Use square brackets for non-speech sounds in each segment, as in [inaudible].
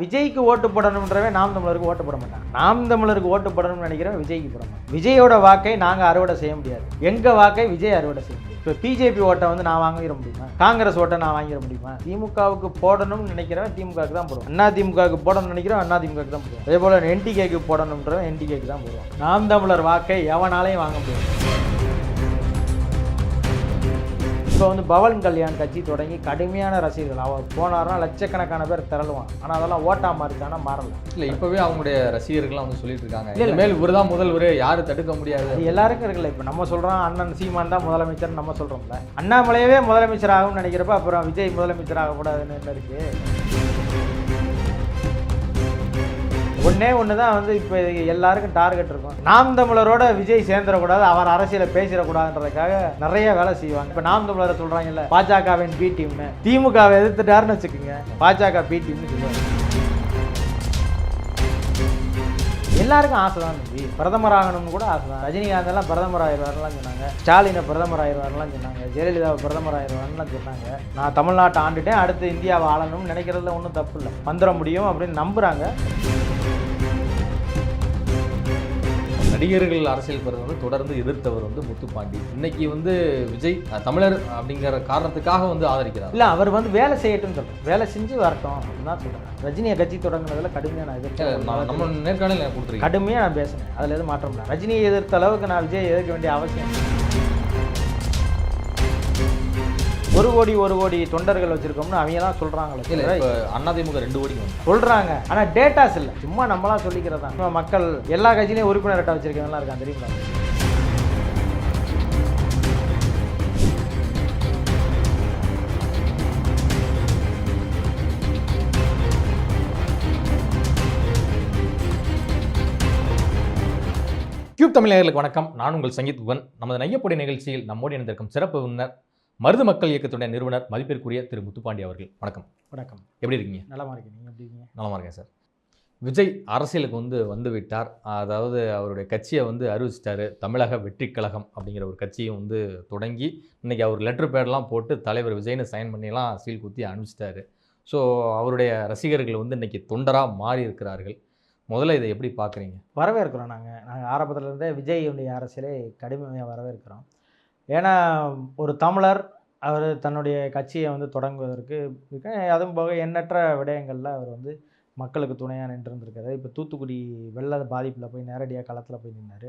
விஜய்க்கு ஓட்டு போடணுன்றவே நாம் தமிழருக்கு ஓட்டு போட மாட்டாங்க. நாம் தமிழருக்கு ஓட்டு போடணும்னு நினைக்கிறவன் விஜய்க்கு போட மாட்டோம் விஜயோட வாக்கை நாங்கள் அறுவடை செய்ய முடியாது. எங்கள் வாக்கை விஜய் அறுவடை செய்ய முடியும் இப்போ பிஜேபி ஓட்டை வந்து நான் வாங்கிட முடியுமா? காங்கிரஸ் ஓட்டை நான் வாங்கிட முடியுமா? திமுகவுக்கு போடணும்னு நினைக்கிறவன் திமுகவுக்கு தான் போடுவோம் அண்ணா திமுகவுக்கு போடணும்னு நினைக்கிறவன் அண்ணா திமுகவுக்கு தான் போடுவோம் அதே போல் என்டிகேக்கு போடணுன்றவன் என்டிகேக்கு தான் போடுவோம் நாம் தமிழர் வாக்கை எவனாலையும் வாங்க முடியாது. இப்போ வந்து பவன் கல்யாண் கட்சி தொடங்கி கடுமையான ரசிகர்கள். அவன் போனார்னா லட்சக்கணக்கான பேர் திரளுவான். ஆனால் அதெல்லாம் ஓட்டா மாறிச்சானா மாறல. இல்ல இப்பவே அவங்களுடைய ரசிகர்கள்லாம் வந்து சொல்லிட்டு இருக்காங்க இனிமேல் இவர் தான் முதல்வர் யாரும் தடுக்க முடியாது. எல்லாருக்கும் இருக்குல்ல. இப்போ நம்ம சொல்கிறோம் அண்ணன் சீமான் தான் முதலமைச்சர் நம்ம சொல்கிறோம்ல அண்ணாமலையவே முதலமைச்சர் ஆகும்னு நினைக்கிறப்ப அப்புறம் விஜய் முதலமைச்சர் ஆகக்கூடாதுன்னு என்ன இருக்கு? ஒன்றே ஒன்று தான் வந்து இப்போ எல்லாருக்கும் டார்கெட் இருக்கும். நாம் தமிழரோட விஜய் சேர்ந்துடக்கூடாது அவர் அரசியலை பேசிடக்கூடாதுன்றதுக்காக நிறைய வேலை செய்வாங்க. இப்போ நாம் தமிழரை சொல்கிறாங்கல்ல பாஜகவின் பி டீம்னு திமுகவை எதிர்த்துட்டாருன்னு வச்சுக்கோங்க பாஜக பி டீம்னு சொல்லுவாங்க. எல்லாருக்கும் ஆசை தான் தம்பி. பிரதமர் ஆகணும்னு கூட ஆசை தான். ரஜினிகாந்த் எல்லாம் பிரதமர் ஆயிடுவார்லாம் சொன்னாங்க. ஸ்டாலினை பிரதமர் ஆயிடுவார்லாம் சொன்னாங்க. ஜெயலலிதாவை பிரதமர் ஆயிடுவார்லாம் சொன்னாங்க. நான் தமிழ்நாட்டை ஆண்டுட்டேன் அடுத்து இந்தியாவை ஆளணும்னு நினைக்கிறதுல ஒன்றும் தப்பு இல்லை. வந்துட முடியும் அப்படின்னு நம்புகிறாங்க நடிகர்கள் அரசியல் பெறது வந்து தொடர்ந்து எதிர்த்தவர் வந்து முத்துப்பாண்டி. இன்னைக்கு வந்து விஜய் தமிழர் அப்படிங்கிற காரணத்துக்காக வந்து ஆதரிக்கிறார். இல்லை அவர் வந்து வேலை செய்யட்டும்னு சொல்கிறேன் வேலை செஞ்சு வரட்டும் அப்படின்னு தான் சொல்கிறேன் ரஜினியை கட்சி தொடங்குனதுல கடுமையாக நான் எதிர்த்து நம்ம நேர்காணல் கொடுத்துருக்கேன் கடுமையாக நான் பேசினேன் அதில் எதுவும் மாற்றம் இல்லை. ரஜினியை எதிர்த்த அளவுக்கு நான் விஜய் எதிர்க்க வேண்டிய அவசியம் இல்லை. ஒரு கோடி ஒரு கோடி தொண்டர்கள் வச்சிருக்கோம்னு அவங்க தான் இல்ல சொல்கிறாங்களே இப்ப அதிமுக ரெண்டு கோடி வந்து. சொல்கிறாங்க ஆனால் டேட்டாஸ் இல்லை. சும்மா நம்மளாம் சொல்லிக்கிறதா? மக்கள் எல்லா கட்சியிலையும் உறுப்பினர் அட்டை வச்சிருக்கவங்களாம் இருக்கான் தெரியுமா? கியூப் தமிழர்களுக்கு வணக்கம். நான் உங்கள் சங்கீத் குகன் நமது நையப்பொடி நிகழ்ச்சியில் நம்மோடு இணைந்திருக்கும் சிறப்பு விருந்தினர் மருது மக்கள் இயக்கத்துடைய நிறுவனர் மதிப்பிற்குரிய திரு முத்துப்பாண்டி அவர்கள். வணக்கம். வணக்கம். எப்படி இருக்கீங்க? நலமா இருக்கீங்க? நீங்கள் எப்படி இருக்கீங்க? நலமா இருக்கேன் சார். விஜய் அரசியலுக்கு வந்து வந்து விட்டார். அதாவது அவருடைய கட்சியை வந்து அறிவிச்சிட்டாரு. தமிழக வெற்றி கழகம் அப்படிங்கிற ஒரு கட்சியும் வந்து தொடங்கி இன்னைக்கு அவர் லெட்டர் பேடெல்லாம் போட்டு தலைவர் விஜய்னு சைன் பண்ணிலாம் சீல் குத்தி அனுப்பிச்சிட்டாரு. ஸோ அவருடைய ரசிகர்கள் வந்து இன்னைக்கு தொண்டராக மாறி இருக்கிறார்கள். முதல்ல இதை எப்படி பார்க்குறீங்க வரவேற்கிறோம் நாங்கள் நாங்கள் ஆரம்பத்துலேருந்தே விஜயுடைய அரசியலை கடுமையாக வரவேற்கிறோம். ஏன்னா ஒரு தமிழர் அவர் தன்னுடைய கட்சியை வந்து தொடங்குவதற்கு அதுவும் போக எண்ணற்ற விடயங்களில் அவர் வந்து மக்களுக்கு துணையாக நின்றுருந்துருக்காரு. இப்போ தூத்துக்குடி வெள்ள பாதிப்பில் போய் நேரடியாக களத்தில் போய் நின்னார்.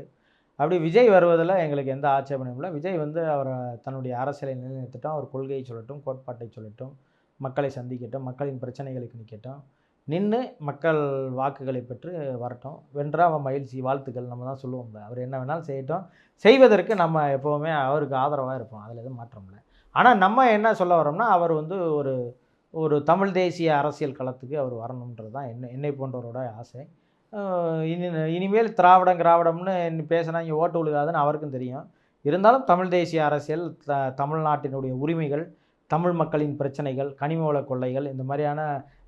அப்படி விஜய் வருவதில் எங்களுக்கு எந்த ஆட்சேபனையும் இல்லை. விஜய் வந்து அவரை தன்னுடைய அரசியலை நிலைநிறுத்தட்டும் அவர் கொள்கையை சொல்லட்டும் கோட்பாட்டை சொல்லட்டும் மக்களை சந்திக்கட்டும் மக்களின் பிரச்சனைகளுக்கு நிற்கட்டும் நின்று மக்கள் வாக்குகளை பெற்று வரட்டும். வென்றா அவன் மகிழ்ச்சி வாழ்த்துக்கள் நம்ம தான் சொல்லுவோம்ல அவர் என்ன வேணாலும் செய்யட்டும். செய்வதற்கு நம்ம எப்போவுமே அவருக்கு ஆதரவாக இருப்போம். அதில் எதுவும் மாற்றம் இல்லை. ஆனால் நம்ம என்ன சொல்ல வரோம்னா அவர் வந்து ஒரு ஒரு தமிழ் தேசிய அரசியல் களத்துக்கு அவர் வரணுன்றது தான் என்ன என்னை போன்றவரோட ஆசை. இனி இனிமேல் திராவிடம் திராவிடம்னு பேசினா இங்கே ஓட்டு விழுகாதுன்னு அவருக்கும் தெரியும். இருந்தாலும் தமிழ் தேசிய அரசியல் த தமிழ்நாட்டினுடைய உரிமைகள் தமிழ் மக்களின் பிரச்சனைகள் கனிம வள கொள்ளைகள் இந்த மாதிரியான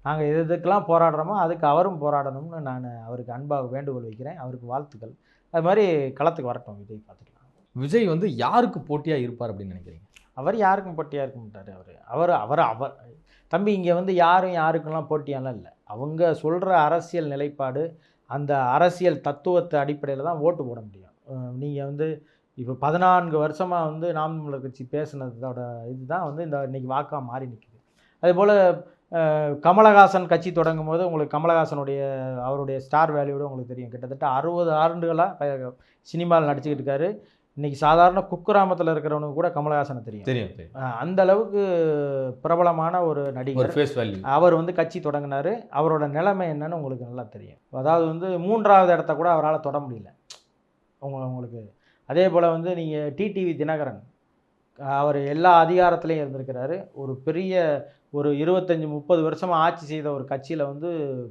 நாங்கள் எது எதுக்கெல்லாம் போராடுறோமோ அதுக்கு அவரும் போராடணும்னு நான் அவருக்கு அன்பாக வேண்டுகோள் வைக்கிறேன். அவருக்கு வாழ்த்துக்கள். அது மாதிரி களத்துக்கு வரட்டும் விஜய் பார்த்துக்கலாம். விஜய் வந்து யாருக்கு போட்டியாக இருப்பார் அப்படின்னு நினைக்கிறீங்க? அவர் யாருக்கும் போட்டியாக இருக்க மாட்டார் அவர். அவர் அவர் அவர். தம்பி இங்கே வந்து யாரும் யாருக்கெல்லாம் போட்டியாலாம் இல்லை. அவங்க சொல்கிற அரசியல் நிலைப்பாடு அந்த அரசியல் தத்துவத்தை அடிப்படையில் தான் ஓட்டு போட முடியும். நீங்கள் வந்து இப்போ பதினான்கு வருஷமாக வந்து நாம் தமிழர் கட்சி பேசுனதோட இதுதான் வந்து இந்த இன்னைக்கு வாக்காக மாறி நிற்குது அதுபோல் கமலஹாசன் கட்சி தொடங்கும் போது உங்களுக்கு கமலஹாசனுடைய அவருடைய ஸ்டார் வேல்யூட உங்களுக்கு தெரியும். கிட்டத்தட்ட அறுபது ஆண்டுகளாக சினிமாவில் நடிச்சுக்கிட்டு இருக்காரு. இன்னைக்கு சாதாரண குக்கிராமத்தில் இருக்கிறவனுக்கு கூட கமலஹாசனை தெரியும். தெரியும் அந்த அளவுக்கு பிரபலமான ஒரு நடிகர். அவர் வந்து கட்சி தொடங்கினாரு. அவரோட நிலைமை என்னன்னு உங்களுக்கு நல்லா தெரியும். அதாவது வந்து மூன்றாவது இடத்த கூட அவரால் தொட முடியல. உங்க உங்களுக்கு. அதே போல் வந்து நீங்கள் டிடிவி தினகரன் அவர் எல்லா அதிகாரத்துலேயும் இருந்திருக்கிறாரு. ஒரு பெரிய ஒரு இருபத்தஞ்சி முப்பது வருஷமாக ஆட்சி செய்த ஒரு கட்சியில் வந்து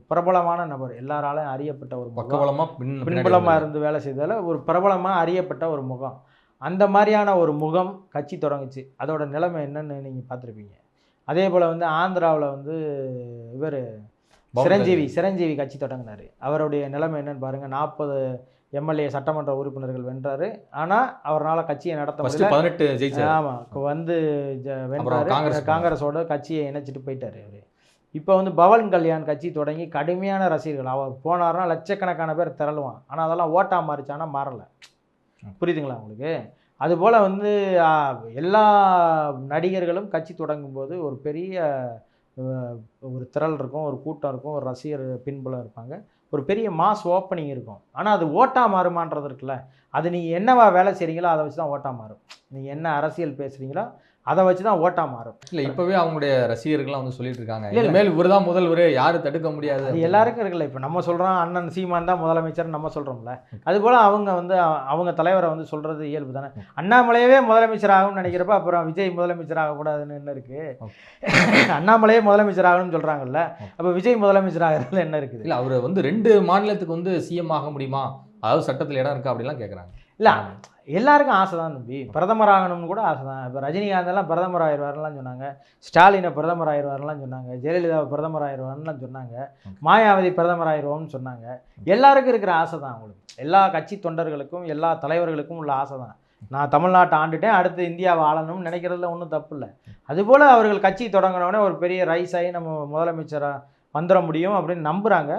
பிரபலமான நபர். எல்லாராலையும் அறியப்பட்ட ஒரு. பக்கபலமாக பின் பின்புலமாக இருந்து வேலை செய்ததால் ஒரு பிரபலமாக அறியப்பட்ட ஒரு முகம். அந்த மாதிரியான ஒரு முகம் கட்சி தொடங்குச்சு. அதோட நிலைமை என்னன்னு நீங்கள் பார்த்துருப்பீங்க. அதே போல் வந்து ஆந்திராவில் வந்து இவர் சிரஞ்சீவி சிரஞ்சீவி கட்சி தொடங்கினார். அவருடைய நிலைமை என்னன்னு பாருங்கள் நாற்பது எம்எல்ஏ சட்டமன்ற உறுப்பினர்கள் வென்றாரு. ஆனால் அவரால் கட்சியை நடத்த முடியல. பதினெட்டு ஆமாம் வந்து வென்றாரு. காங்கிரஸ் காங்கிரஸோட கட்சியை இணைச்சிட்டு போயிட்டாரு அவர். இப்போ வந்து பவன் கல்யாண் கட்சி தொடங்கி கடுமையான ரசிகர்கள். அவர் போனார்னா லட்சக்கணக்கான பேர் திரளுவான். ஆனால் அதெல்லாம் ஓட்டா மாறிச்சானா மாறலை. புரியுதுங்களா உங்களுக்கு? அதுபோல் வந்து எல்லா நடிகர்களும் கட்சி தொடங்கும் போது ஒரு பெரிய ஒரு திரள் இருக்கும் ஒரு கூட்டம் இருக்கும் ஒரு ரசிகர் பின்புலம் இருப்பாங்க. ஒரு பெரிய மாஸ் ஓப்பனிங் இருக்கும். ஆனால் அது ஓட்டா மாறுமான்றது இருக்குல்ல. அது நீங்கள் என்னவா வேலை செய்கிறீங்களோ அதை வச்சு தான் ஓட்டா மாறும். நீங்கள் என்ன அரசியல் பேசுகிறீங்களோ அதை வச்சு தான் ஓட்டா மாறும். இல்ல இப்பவே அவங்களுடைய ரசிகர்கள்லாம் வந்து சொல்லிட்டு இருக்காங்க. இனிமேல் இவர்தான் முதல்வர் யாரும் தடுக்க முடியாது எல்லாருக்கும் இருக்குல்ல இப்போ நம்ம சொல்கிறோம் அண்ணன் சீமான் தான் முதலமைச்சர் நம்ம சொல்கிறோம்ல அதுபோல் அவங்க வந்து அவங்க தலைவரை வந்து சொல்கிறது இயல்பு தானே. அண்ணாமலையவே முதலமைச்சர் ஆகும்னு நினைக்கிறப்ப அப்புறம் விஜய் முதலமைச்சர் ஆகக்கூடாதுன்னு என்ன இருக்குது அண்ணாமலையே முதலமைச்சர் ஆகணும்னு சொல்கிறாங்கல்ல அப்போ விஜய் முதலமைச்சர் ஆகிறதுல என்ன இருக்குது? இல்ல அவர் வந்து ரெண்டு மாநிலத்துக்கு வந்து சிஎம் ஆக முடியுமா? அதாவது சட்டத்தில் இடம் இருக்கா அப்படிலாம் கேக்குறாங்க. இல்லை எல்லாருக்கும் ஆசை தான் தம்பி. பிரதமர் ஆகணும்னு கூட ஆசை தான். இப்போ ரஜினிகாந்த் எல்லாம் பிரதமர் ஆயிடுவாருலாம் சொன்னாங்க. ஸ்டாலினை பிரதமர் ஆயிடுவாருலாம் சொன்னாங்க. ஜெயலலிதா பிரதமர் ஆயிடுவாருலாம் சொன்னாங்க. மாயாவதி பிரதமர் ஆயிடுவோம்னு சொன்னாங்க. எல்லாருக்கும் இருக்கிற ஆசை தான் அவங்களுக்கு. எல்லா கட்சி தொண்டர்களுக்கும் எல்லா தலைவர்களுக்கும் உள்ள ஆசை தான். நான் தமிழ்நாட்டை ஆண்டுட்டேன் அடுத்து இந்தியாவை ஆளணும்னு நினைக்கிறதுல ஒன்றும் தப்பு இல்லை. அதுபோல் அவர்கள் கட்சி தொடங்கினோடனே ஒரு பெரிய ரைஸ் ஆகி நம்ம முதலமைச்சராக வந்துட முடியும் அப்படின்னு நம்புகிறாங்க.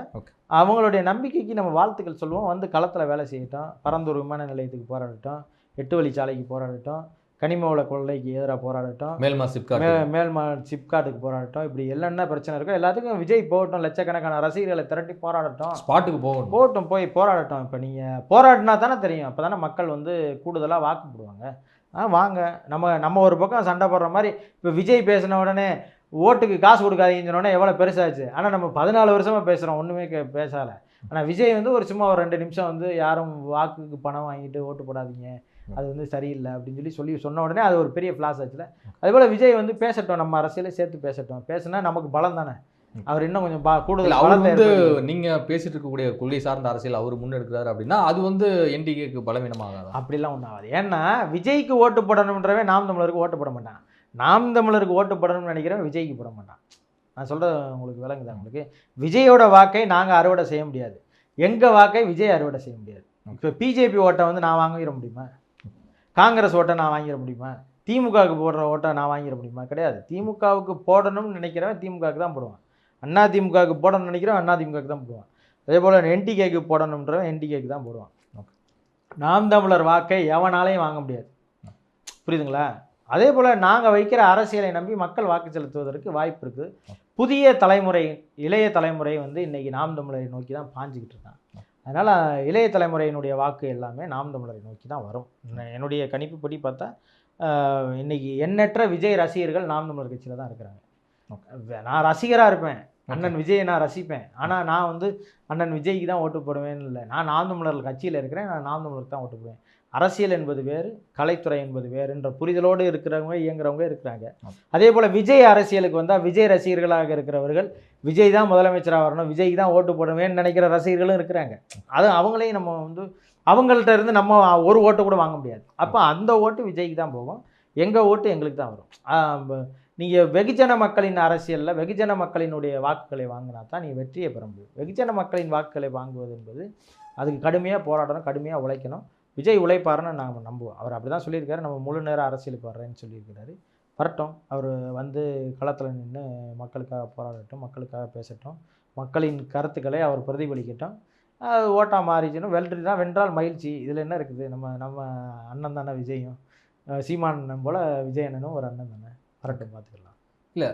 அவங்களுடைய நம்பிக்கைக்கு நம்ம வாழ்த்துக்கள் சொல்லுவோம். வந்து களத்தில் வேலை செய்யட்டும். பரந்தூர் விமான நிலையத்துக்கு போராடட்டும். எட்டு வழிச்சாலைக்கு போராடட்டும். கனிம வள கொள்ளைக்கு எதிராக போராடட்டும். மேல்மா சிப்காட். மேல்மா சிப்காட்டுக்கு போராடட்டும். இப்படி என்னென்ன பிரச்சனை இருக்கோ எல்லாத்துக்கும் விஜய் போகட்டும். லட்சக்கணக்கான ரசிகர்களை திரட்டி போராடட்டும். ஸ்பாட்டுக்கு போகணும். போகட்டும் போய் போராடட்டும். இப்போ நீங்கள் போராடினா தானே தெரியும். அப்போ தானே மக்கள் வந்து கூடுதலாக வாக்கு போடுவாங்க ஆ வாங்க. நம்ம நம்ம ஒரு பக்கம் சண்டை போடுற மாதிரி இப்போ விஜய் பேசின உடனே ஓட்டுக்கு காசு கொடுக்காதீங்கன்னு சொன்ன உடனே எவ்வளோ பெருசாச்சு? ஆனால் நம்ம பதினாலு வருஷமாக பேசுகிறோம் ஒன்றுமே கே பேசலை. ஆனால் விஜய் வந்து ஒரு சும்மா ஒரு ரெண்டு நிமிஷம் வந்து யாரும் வாக்குக்கு பணம் வாங்கிட்டு ஓட்டு போடாதீங்க. அது வந்து சரியில்லை அப்படின்னு சொல்லி சொல்லி சொன்ன உடனே அது ஒரு பெரிய ஃப்ளாஸ் ஆச்சுல. அதுபோல் விஜய் வந்து பேசட்டும். நம்ம அரசியலே சேர்த்து பேசட்டும். பேசுனா நமக்கு பலம் தானே? அவர் இன்னும் கொஞ்சம் பா கூடுதல் அவர் வந்து ஏற்படுத்தி- நீங்க பேசிட்டு இருக்கக்கூடிய கொள்கை சார்ந்த அரசியல் அவர் முன்னெடுக்கிறாரு அப்படின்னா அது வந்து என்டிகேக்கு பலவீனமாகாதா? அப்படிலாம் ஒன்றும் ஆகாது. ஏன்னா விஜய்க்கு ஓட்டு போடணுன்றவே நாம் தமிழருக்கு ஓட்டு போட மாட்டான் நாம் தமிழருக்கு ஓட்டு போடணும்னு நினைக்கிறவன் விஜய்க்கு போட மாட்டான். நான் சொல்கிறது உங்களுக்கு விளங்குதா உங்களுக்கு? விஜயோட வாக்கை நாங்கள் அறுவடை செய்ய முடியாது. எங்கள் வாக்கை விஜய் அறுவடை செய்ய முடியாது. இப்போ பிஜேபி ஓட்டை வந்து நான் வாங்கிட முடியுமா? காங்கிரஸ் ஓட்டை நான் வாங்கிட முடியுமா? திமுகவுக்கு போடுற ஓட்டை நான் வாங்கிட முடியுமா? கிடையாது. திமுகவுக்கு போடணும்னு நினைக்கிறவன் திமுகவுக்கு தான் போடுவான். அண்ணா திமுகவுக்கு போடணும்னு நினைக்கிறவன் அண்ணா திமுகவுக்கு தான் போடுவான். அதே போல் என்டிகேக்கு போடணுன்றவன் என்டிகேக்கு தான் போடுவான். நாம் தமிழர் வாக்கை எவனாலையும் வாங்க முடியாது. புரியுதுங்களா? அதே போல் நாங்கள் வைக்கிற அரசியலை நம்பி மக்கள் வாக்கு செலுத்துவதற்கு வாய்ப்பு இருக்குது. புதிய தலைமுறை இளைய தலைமுறை வந்து இன்னைக்கு நாம் தமிழரை நோக்கி தான் பாஞ்சுக்கிட்டு இருக்கான் அதனால் இளைய தலைமுறையினுடைய வாக்கு எல்லாமே நாம் தமிழரை நோக்கி தான் வரும். என்னுடைய கணிப்புப்படி பார்த்தா ஆஹ், இன்னைக்கு எண்ணற்ற விஜய் ரசிகர்கள் நாம் தமிழர் கட்சியில் தான் இருக்கிறாங்க. நான் ரசிகராக இருப்பேன். அண்ணன் விஜயை நான் ரசிப்பேன். ஆனால் நான் வந்து அண்ணன் விஜய்க்கு தான் ஓட்டு போடுவேன்னு இல்லை. நான் நாம் தமிழர் கட்சியில் இருக்கிறேன். நான் நாம் தமிழருக்கு தான் ஓட்டு போடுவேன். அரசியல் என்பது வேறு கலைத்துறை என்பது வேறுன்ற புரிதலோடு இருக்கிறவங்க இயங்குறவங்க இருக்கிறாங்க. அதே போல் விஜய் அரசியலுக்கு வந்தால் விஜய் ரசிகர்களாக இருக்கிறவர்கள் விஜய் தான் முதலமைச்சராக வரணும் விஜய்க்கு தான் ஓட்டு போடுவேன்னு நினைக்கிற ரசிகர்களும் இருக்கிறாங்க. அது அவங்களையும் நம்ம வந்து அவங்கள்ட்ட இருந்து நம்ம ஒரு ஓட்டு கூட வாங்க முடியாது. அப்போ அந்த ஓட்டு விஜய்க்கு தான் போகும். எங்கள் ஓட்டு எங்களுக்கு தான் வரும். நீங்கள் வெகுஜன மக்களின் அரசியலில் வெகுஜன மக்களினுடைய வாக்குகளை வாங்கினா தான் நீங்கள் வெற்றியை பெற முடியும். வெகுஜன மக்களின் வாக்குகளை வாங்குவது என்பது அதுக்கு கடுமையாக போராடணும் கடுமையாக உழைக்கணும். விஜய் உழைப்பாருன்னு நாங்கள் நம்புவோம் அவர் அப்படி தான் சொல்லியிருக்காரு. நம்ம முழு நேரம் அரசியலுக்கு வர்றேன்னு சொல்லியிருக்கிறாரு. வரட்டும். அவர் வந்து களத்தில் நின்று மக்களுக்காக போராடட்டும் மக்களுக்காக பேசட்டும். மக்களின் கருத்துக்களை அவர் பிரதிபலிக்கட்டும். அது ஓட்டா மாறிச்சுன்னு தான். வென்றால் மகிழ்ச்சி. இதில் என்ன இருக்குது? நம்ம நம்ம அண்ணன் தானே விஜயும். அஹ் சீமான் போல் விஜய் அண்ணனும் ஒரு அண்ணன் தானே. வரட்டும் பார்த்துக்கலாம். இல்லை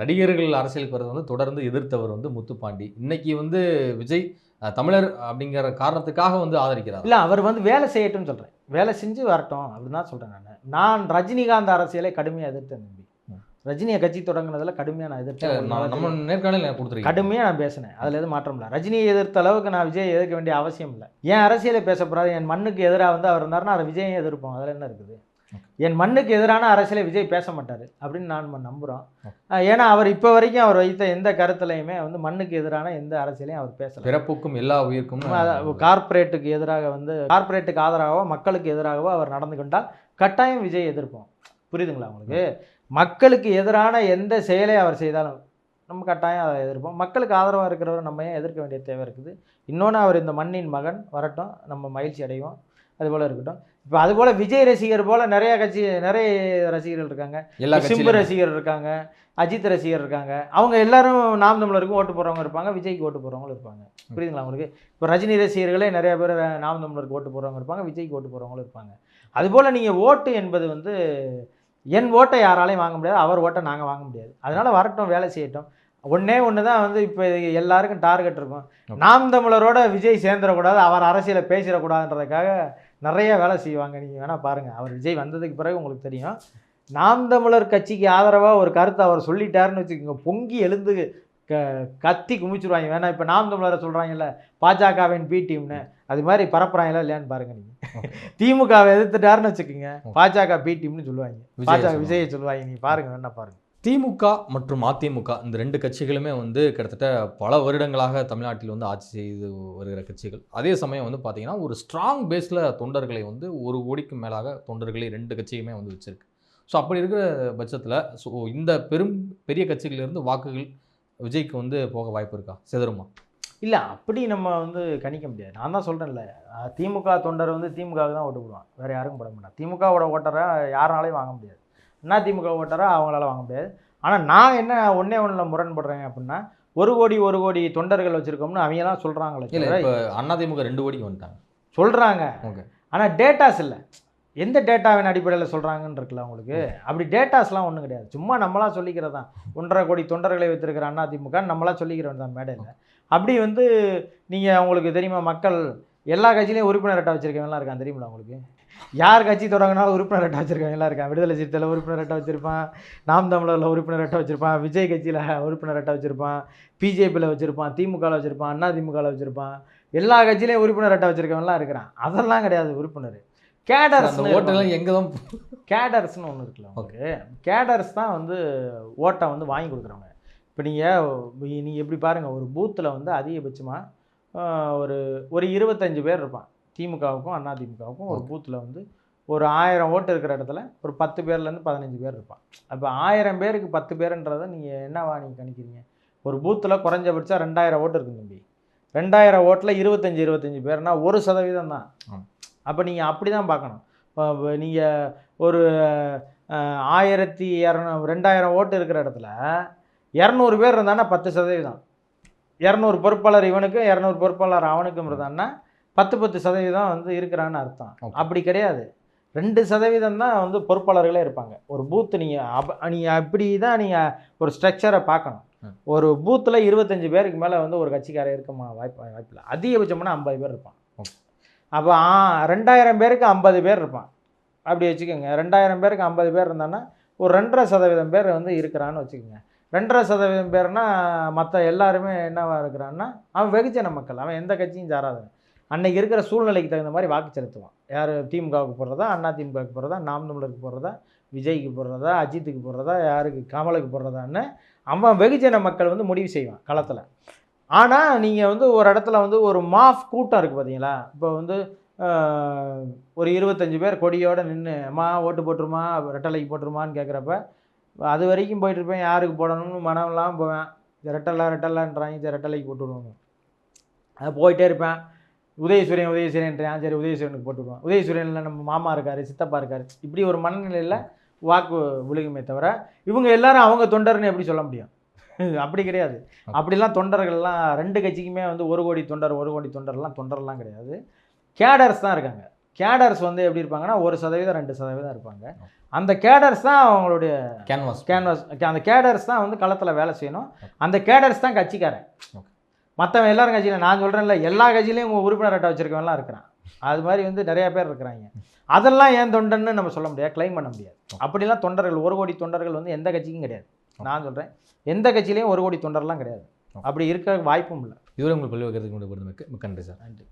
நடிகர்கள் அரசியலுக்கு வரது வந்து தொடர்ந்து எதிர்த்தவர் வந்து முத்துப்பாண்டி. இன்னைக்கு வந்து விஜய் தமிழர் அப்படிங்கிற காரணத்துக்காக வந்து ஆதரிக்கிறார்? இல்லை அவர் வந்து வேலை செய்யட்டும்னு சொல்கிறேன் வேலை செஞ்சு வரட்டும் அப்படின்னு தான் சொல்கிறேன் நான். நான் ரஜினிகாந்த் அரசியலை கடுமையாக எதிர்த்தேன் தம்பி. ம். ரஜினியை கட்சி தொடங்குனதுல கடுமையாக நான் எதிர்த்தேன். நம்ம நேர்காணல் கொடுத்துருக்கேன். கடுமையாக நான் பேசினேன். அதில் எதுவும் மாற்றம் இல்லை. ரஜினியை எதிர்த்த அளவுக்கு நான் விஜய் எதிர்க்க வேண்டிய அவசியம் இல்லை. என் அரசியலை பேசப்படாது என் மண்ணுக்கு எதிராக வந்து அவர் இருந்தாருன்னா அவர் விஜயை எதிர்ப்போம். அதில் என்ன இருக்குது? என் மண்ணுக்கு எதிரான அரசியலை விஜய் பேச மாட்டார் அப்படின்னு நான் நம்புகிறோம் ஏன்னா அவர் இப்போ வரைக்கும் அவர் வைத்த எந்த கருத்துலையுமே வந்து மண்ணுக்கு எதிரான எந்த அரசியலையும் அவர் பேசல. பிறப்புக்கும் எல்லா உயிருக்கும் கார்ப்பரேட்டுக்கு எதிராக வந்து கார்ப்பரேட்டுக்கு ஆதரவாகவோ மக்களுக்கு எதிராகவோ அவர் நடந்து கொண்டால் கட்டாயம் விஜய் எதிர்ப்போம். புரியுதுங்களா உங்களுக்கு? மக்களுக்கு எதிரான எந்த செயலை அவர் செய்தாலும் நம்ம கட்டாயம் அதை எதிர்ப்போம். மக்களுக்கு ஆதரவாக இருக்கிறவரை நம்ம ஏன் எதிர்க்க வேண்டிய தேவை இருக்குது? இன்னொன்று அவர் இந்த மண்ணின் மகன் வரட்டும் நம்ம மகிழ்ச்சி அடைவோம். அது போல் இருக்கட்டும். இப்போ அது போல் விஜய் ரசிகர் போல் நிறைய கட்சி நிறைய ரசிகர்கள் இருக்காங்க. எல்லா சிம்பு ரசிகர் இருக்காங்க அஜித் ரசிகர் இருக்காங்க. அவங்க எல்லாரும் நாம் தமிழருக்கும் ஓட்டு போடுறவங்க இருப்பாங்க விஜய்க்கு ஓட்டு போடுறவங்களும் இருப்பாங்க. புரியுதுங்களா உங்களுக்கு? இப்போ ரஜினி ரசிகர்களே நிறைய பேர் நாம் தமிழருக்கு ஓட்டு போடுறவங்க இருப்பாங்க விஜய்க்கு ஓட்டு போடுறவங்களும் இருப்பாங்க. அதுபோல் நீங்கள் ஓட்டு என்பது வந்து என் ஓட்டை யாராலையும் வாங்க முடியாது அவர் ஓட்டை நாங்கள் வாங்க முடியாது. அதனால வரட்டும் வேலை செய்யட்டும். ஒண்ணே ஒன்று தான் வந்து இப்போ எல்லாருக்கும் டார்கெட் இருக்கும். நாம் தமிழரோட விஜய் சேர்ந்துடக்கூடாது அவர் அரசியலை பேசிடக்கூடாதுன்றதுக்காக நிறைய வேலை செய்வாங்க. நீங்கள் வேணால் பாருங்கள் அவர் விஜய் வந்ததுக்கு பிறகு உங்களுக்கு தெரியும். நாம் தமிழர் கட்சிக்கு ஆதரவாக ஒரு கருத்தை அவர் சொல்லிட்டாருன்னு வச்சுக்கோங்க. பொங்கி எழுந்து க கத்தி குமிச்சிருவாங்க. வேணா இப்போ நாம் தமிழரை சொல்கிறாங்கல்ல பாஜகவின் பி டீம்னு. அது மாதிரி பரப்புறாங்களா இல்லையான்னு பாருங்க நீங்கள் திமுகவை எதிர்த்துட்டாருன்னு வச்சுக்கோங்க. பாஜக பி டீம்னு சொல்லுவாங்க. பாஜக. விஜயை சொல்லுவாங்க. நீங்கள் பாருங்க வேணா பாருங்க. திமுக மற்றும் அதிமுக இந்த ரெண்டு கட்சிகளுமே வந்து கிட்டத்தட்ட பல வருடங்களாக தமிழ்நாட்டில் வந்து ஆட்சி செய்து வருகிற கட்சிகள். அதே சமயம் வந்து பார்த்திங்கன்னா ஒரு ஸ்ட்ராங் பேஸில் தொண்டர்களை வந்து ஒரு கோடிக்கு மேலாக தொண்டர்களை ரெண்டு கட்சியுமே வந்து வச்சுருக்கு. ஸோ அப்படி இருக்கிற பட்சத்தில் ஸோ இந்த பெரும் பெரிய கட்சிகளிலிருந்து வாக்குகள் விஜய்க்கு வந்து போக வாய்ப்பு இருக்கா? சிதறுமா? இல்லை அப்படி நம்ம வந்து கணிக்க முடியாது. நான் தான் சொல்கிறேன்ல திமுக தொண்டர் வந்து திமுகவுக்கு தான் ஓட்டு போடுவான் வேறு யாருக்கும் போட மாட்டான் திமுகவோட ஓட்டரை யாராலையும் வாங்க முடியாது. அண்ணா திமுக ஓட்டரை அவங்களால வாங்க முடியாது. ஆனால் நான் என்ன ஒன்றே ஒன்றில் முரண்படுறேன் அப்படின்னா ஒரு கோடி ஒரு கோடி தொண்டர்கள் வச்சுருக்கோம்னு அவங்கெல்லாம் சொல்கிறாங்களே இப்போ அதிமுக ரெண்டு கோடிக்கு வந்துட்டாங்க. சொல்கிறாங்க ஓகே. ஆனால் டேட்டாஸ் இல்லை. எந்த டேட்டாவின் அடிப்படையில் சொல்கிறாங்கன்னு இருக்குல்ல உங்களுக்கு அப்படி டேட்டாஸ்லாம் ஒன்றும் கிடையாது. சும்மா நம்மளா சொல்லிக்கிறது தான் ஒன்றரை கோடி தொண்டர்களை வைத்திருக்கிற அண்ணா திமுக நம்மளா சொல்லிக்கிறோம் தான் மேடையில் அப்படி வந்து நீங்கள் உங்களுக்கு தெரியுமா மக்கள் எல்லா கட்சியிலையும் உறுப்பினர் அட்டை வச்சிருக்கவங்களாம் இருக்கான் தெரியுமில உங்களுக்கு யார் கட்சி தொடங்கினாலும் உறுப்பினர் அட்டை வச்சிருக்கவங்களாம் இருக்கான் விடுதலை சிறுத்தையில் உறுப்பினர் அட்டை வச்சிருப்பான். நாம் தமிழரில் உறுப்பினர் அட்டை வச்சிருப்பான். விஜய் கட்சியில் உறுப்பினர் அட்டை வச்சிருப்பான். பிஜேபியில் வச்சிருப்பான். திமுகவில் வச்சிருப்பான். அண்ணா திமுகவில் வச்சிருப்பான். எல்லா கட்சியிலையும் உறுப்பினர் அட்டை வச்சிருக்கவங்களாம் இருக்கிறான். அதெல்லாம் கிடையாது உறுப்பினர். கேடர்ஸ் ஓட்டெல்லாம் எங்கே தான் கேடர்ஸ்னு ஒன்று இருக்குல்ல உங்களுக்கு? கேடர்ஸ் தான் வந்து ஓட்டை வந்து வாங்கி கொடுக்குறவங்க. இப்போ நீங்கள் நீங்கள் எப்படி பாருங்கள் ஒரு பூத்தில் வந்து அதிகபட்சமாக ஒரு ஒரு இருபத்தஞ்சு பேர் இருப்பான். திமுகவுக்கும் அண்ணா திமுகவுக்கும் ஒரு பூத்தில் வந்து ஒரு ஆயிரம் ஓட்டு இருக்கிற இடத்துல ஒரு பத்து பேர்லேருந்து பதினஞ்சு பேர் இருப்பான். அப்போ ஆயிரம் பேருக்கு பத்து பேருன்றதை நீங்கள் என்னவா நீங்கள் கணிக்கிறீங்க? ஒரு பூத்தில் குறைஞ்சபட்சம் ரெண்டாயிரம் ஓட்டு இருக்கும் தம்பி. ரெண்டாயிரம் ஓட்டில் இருபத்தஞ்சி இருபத்தஞ்சி பேர்னா ஒரு சதவீதம் தான். அப்போ நீங்கள் அப்படி தான் பார்க்கணும் நீங்கள் ஒரு ஆயிரத்தி இரநூ ரெண்டாயிரம் ஓட்டு இருக்கிற இடத்துல இரநூறு பேர் இருந்தான்னா பத்து சதவீதம். இரநூறு பொறுப்பாளர் இவனுக்கும் இரநூறு பொறுப்பாளர் அவனுக்கும் இருந்தான்னா பத்து பத்து சதவீதம் வந்து இருக்கிறான்னு அர்த்தம். அப்படி கிடையாது. ரெண்டு சதவீதம் தான் வந்து பொறுப்பாளர்களே இருப்பாங்க. ஒரு பூத்து நீங்கள் அப் நீங்கள் அப்படி தான் நீங்கள் ஒரு ஸ்ட்ரக்சரை பார்க்கணும். ஒரு பூத்தில் இருபத்தஞ்சு பேருக்கு மேலே வந்து ஒரு கட்சிக்காரர் இருக்கமா? வாய்ப்பு வாய்ப்பில்லை அதிகபட்சம்னா ஐம்பது பேர் இருப்பான். அப்போ ஆ ரெண்டாயிரம் பேருக்கு ஐம்பது பேர் இருப்பான். அப்படி வச்சுக்கோங்க. ரெண்டாயிரம் பேருக்கு ஐம்பது பேர் இருந்தான்னா ஒரு ரெண்டரை சதவீதம் பேர் வந்து இருக்கிறான்னு வச்சுக்கோங்க. ரெண்டரை சதவீதம் பேர்னா மற்ற எல்லாருமே என்னவா இருக்கிறான்னா அவன் வெகுஜன மக்கள். அவன் எந்த கட்சியும் சாராதவன். அன்னைக்கு இருக்கிற சூழ்நிலைக்கு தகுந்த மாதிரி வாக்கு செலுத்துவான். யார் திமுகவுக்கு போடுறதா அண்ணா திமுகவுக்கு போடுறதா நாம் தமிழருக்கு போடுறதா விஜய்க்கு போடுறதா அஜித்துக்கு போடுறதா யாருக்கு கமலுக்கு போடுறதான்னு அவன் வெகுஜன மக்கள் வந்து முடிவு செய்வான் களத்தில். ஆனால் நீங்கள் வந்து ஒரு இடத்துல வந்து ஒரு மாஃப் கூட்டம் இருக்குது பார்த்தீங்களா இப்போ வந்து ஒரு இருபத்தஞ்சு பேர் கொடியோடு நின்று அம்மா ஓட்டு போட்டுருமா ரெட்டலைக்கு போட்டுருமான்னு கேட்குறப்ப அது வரைக்கும் போயிட்டு இருப்பேன் யாருக்கு போடணும்னு மனம் இல்லாமல் போவேன் இது ரெட்டலை ரெட்டலைன்றாங்க சரி ரெட்டலைக்கு போட்டு விடுவாங்க அது போயிட்டே இருப்பேன். உதயசூரியன் உதயசூரியன்றான் சரி உதயசூரியனுக்கு போட்டு விடுவான் உதயசூரியனில் நம்ம மாமா இருக்கார் சித்தப்பா இருக்கார். இப்படி ஒரு மனநிலையில் வாக்கு விழுகுமே தவிர இவங்க எல்லாரும் அவங்க தொண்டர்னு எப்படி சொல்ல முடியும்? [laughs] அப்படி கிடையாது. அப்படிலாம் தொண்டர்கள்லாம் ரெண்டு கட்சிக்குமே வந்து ஒரு கோடி தொண்டர் ஒரு கோடி தொண்டர்லாம் தொண்டர்லாம் கிடையாது. கேடர்ஸ் தான் இருக்காங்க. கேடர்ஸ் வந்து எப்படி இருப்பாங்கன்னா ஒரு சதவீதம் ரெண்டு சதவீதம் இருப்பாங்க. அந்த கேடர்ஸ் தான் அவங்களுடைய கேன்வாஸ் கேன்வாஸ் அந்த கேடர்ஸ் தான் வந்து களத்தில் வேலை செய்யணும். அந்த கேடர்ஸ் தான் கட்சிக்காரன். மற்றவன் எல்லாரும் கட்சியில் நான் சொல்கிறேன்ல எல்லா கட்சியிலையும் உங்கள் உறுப்பினர் அட்டை வச்சிருக்கவன்லாம் இருக்கிறான். அது மாதிரி வந்து நிறைய பேர் இருக்கிறாங்க. அதெல்லாம் ஏன் தொண்டன்னு நம்ம சொல்ல முடியாது க்ளைம் பண்ண முடியாது. அப்படிலாம் தொண்டர்கள் ஒரு கோடி தொண்டர்கள் வந்து எந்த கட்சிக்கும் கிடையாது. நான் சொல்கிறேன் எந்த கட்சியிலையும் ஒரு கோடி தொண்டர்லாம் கிடையாது. அப்படி இருக்க வாய்ப்பும் இல்லை. இதுவரை உங்களுக்கு பல்வேறு கருத்துக்கு மிக்க நன்றி சார். நன்றி.